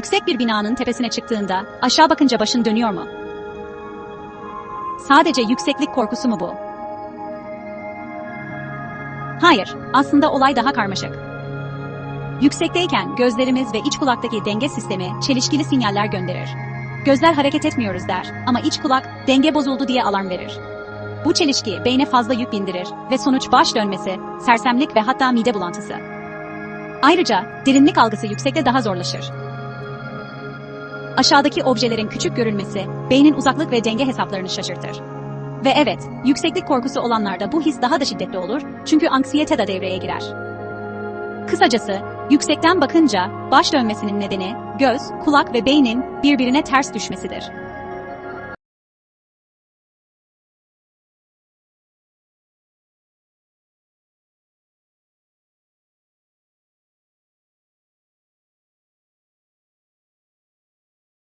Yüksek bir binanın tepesine çıktığında aşağı bakınca başın dönüyor mu? Sadece yükseklik korkusu mu bu? Hayır, aslında olay daha karmaşık. Yüksekteyken gözlerimiz ve iç kulaktaki denge sistemi çelişkili sinyaller gönderir. Gözler hareket etmiyoruz der ama iç kulak denge bozuldu diye alarm verir. Bu çelişki beyne fazla yük bindirir ve sonuç baş dönmesi, sersemlik ve hatta mide bulantısı. Ayrıca derinlik algısı yüksekte daha zorlaşır. Aşağıdaki objelerin küçük görülmesi beynin uzaklık ve denge hesaplarını şaşırtır. Ve evet, yükseklik korkusu olanlarda bu his daha da şiddetli olur çünkü anksiyete de devreye girer. Kısacası, yüksekten bakınca baş dönmesinin nedeni göz, kulak ve beynin birbirine ters düşmesidir.